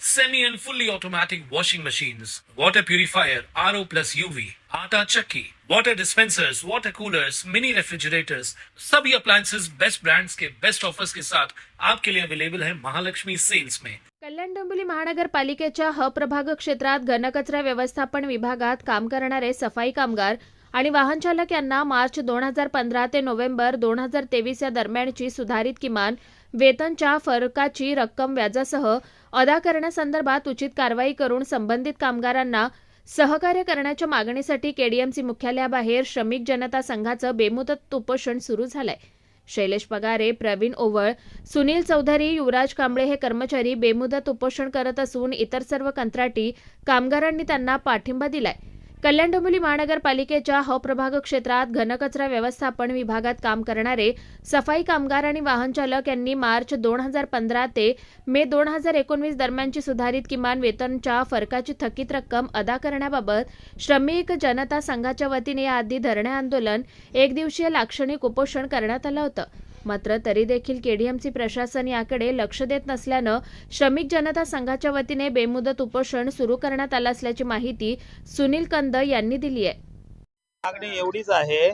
semi and fully automatic washing machines, water purifier, RO plus UV, आटा चक्की, water dispensers, water coolers, mini refrigerators, सभी appliances best brands के best offers के साथ आपके लिए अवेलेबल है महालक्ष्मी सेल्स में कल्याण डोंबिवली महानगरपालिकेच्या ह प्रभाग क्षेत्रात घनकचरा व्यवस्थापन विभागात काम करणारे सफाई कामगार आणि वाहनचालक यांना मार्च दोन हजार पंधरा ते नोव्हेंबर दोन हजार तेवीस या दरम्यानची सुधारित किमान वेतनच्या फरकाची रक्कम व्याजासह अदा करण्यासंदर्भात उचित कारवाई करून संबंधित कामगारांना सहकार्य करण्याच्या मागणीसाठी केडीएमसी मुख्यालयाबाहेर श्रमिक जनता संघाचं बेमुदत उपोषण सुरू झालंय. शैलेश पगारे प्रवीण ओवळ सुनील चौधरी युवराज कांबळे हे कर्मचारी बेमुदत उपोषण करत असून इतर सर्व कंत्राटी कामगारांनी त्यांना पाठिंबा दिलाय. कल्याण डोंबिवली महानगरपालिकेच्या ह प्रभाग क्षेत्रात घनकचरा व्यवस्थापन विभागात काम करणारे सफाई कामगार आणि वाहन चालक यांनी मार्च दोन हजार पंधरा ते मे दोन हजार एकोणवीस दरम्यानची सुधारित किमान वेतनच्या फरकाची थकीत रक्कम अदा करण्याबाबत श्रमिक जनता संघाच्या वतीने याआधी धरणे आंदोलन एक दिवसीय लाक्षणिक उपोषण करण्यात आलं होतं. मात्र तरी देखील केडीएमसी प्रशासन याकडे लक्ष देत नसल्यानं श्रमिक जनता संघाच्या वतीने बेमुदत उपोषण सुरू करण्यात आलं असल्याची माहिती सुनील कंद यांनी दिली आहे. मागणी एवढीच आहे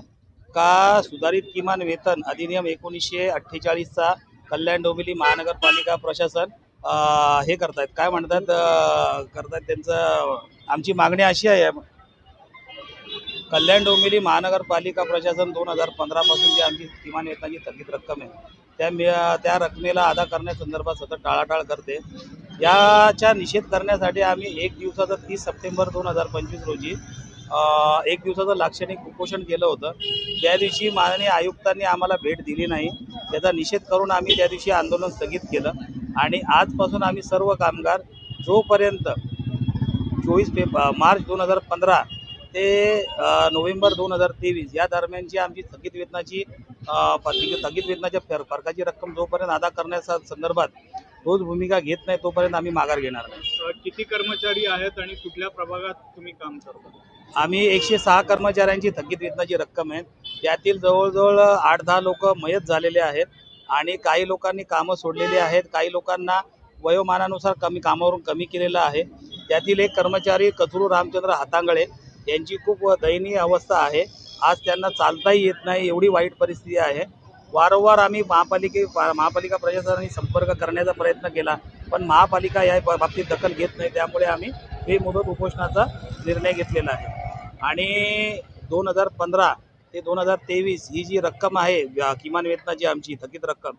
का सुधारित किमान वेतन अधिनियम एकोणीसशे अठ्ठेचाळीसचा कल्याण डोंबिवली महानगरपालिका प्रशासन हे करतायत. काय म्हणतात करतायत त्यांचं आमची मागणी अशी आहे कल्याण डोंबिवली महानगरपालिका प्रशासन दोन हजार पंधरापासून जी आमची किमान वेतनाची थकीत रक्कम आहे त्या मि त्या रकमेला अदा करण्यासंदर्भात सतत टाळाटाळ करते. याचा निषेध करण्यासाठी आम्ही एक दिवसाचं तीस सप्टेंबर दोन हजार पंचवीस रोजी एक दिवसाचं लाक्षणिक उपोषण केलं होतं. त्या दिवशी माननीय आयुक्तांनी आम्हाला भेट दिली नाही. त्याचा निषेध करून आम्ही त्या दिवशी आंदोलन स्थगित केलं. आणि आजपासून आम्ही सर्व कामगार जोपर्यंत चोवीस फेब मार्च दोन हजार पंधरा ते नोव्हेंबर दोन हजार तेवीस या दरम्यानची आमची थकीत वेतनाची थकीत वेतनाच्या फर फरकाची रक्कम जोपर्यंत अदा करण्याच्या संदर्भात ठोस भूमिका घेत नाही तोपर्यंत आम्ही माघार घेणार नाही. किती कर्मचारी आहेत आणि कुठल्या प्रभागात तुम्ही काम करता? आम्ही एकशे सहा कर्मचाऱ्यांची थकीत वेतनाची रक्कम आहे. त्यातील जवळजवळ आठ दहा लोक मयत झालेले आहेत आणि काही लोकांनी कामं सोडलेली आहेत. काही लोकांना वयोमानानुसार कमी कामावरून कमी केलेलं आहे. त्यातील एक कर्मचारी कचरू रामचंद्र हातांगळे यांची खूप दयनीय अवस्था आहे. आज त्यांना चालताही येत नाही एवढी वाईट परिस्थिती आहे. वारंवार आम्ही महापालिके महापालिका प्रशासनाने संपर्क करण्याचा प्रयत्न केला पण महापालिका या बाबतीत दखल घेत नाही. त्यामुळे आम्ही बेमुदत उपोषणाचा निर्णय घेतलेला आहे. आणि दोन हजार पंधरा ते दोन हजार तेवीस ही जी रक्कम आहे किमान वेतनाची आमची थकीत रक्कम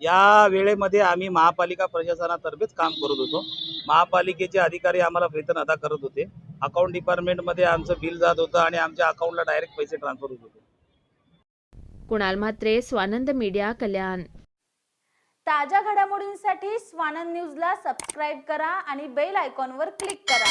या वेळेमध्ये आम्ही महापालिका प्रशासनातर्फेच काम करत होतो. महापालिकेचे अधिकारी आम्हाला वेतन अदा करत होते. अकाउंट डिपार्टमेंटमध्ये आमचं बिल जात होतं आणि आमच्या अकाउंटला डायरेक्ट पैसे ट्रान्सफर होत होते. कुणाल म्हात्रे स्वानंद मीडिया कल्याण. ताज्या घडामोडींसाठी स्वानंद न्यूजला सबस्क्राईब करा आणि बेल आयकॉनवर क्लिक करा.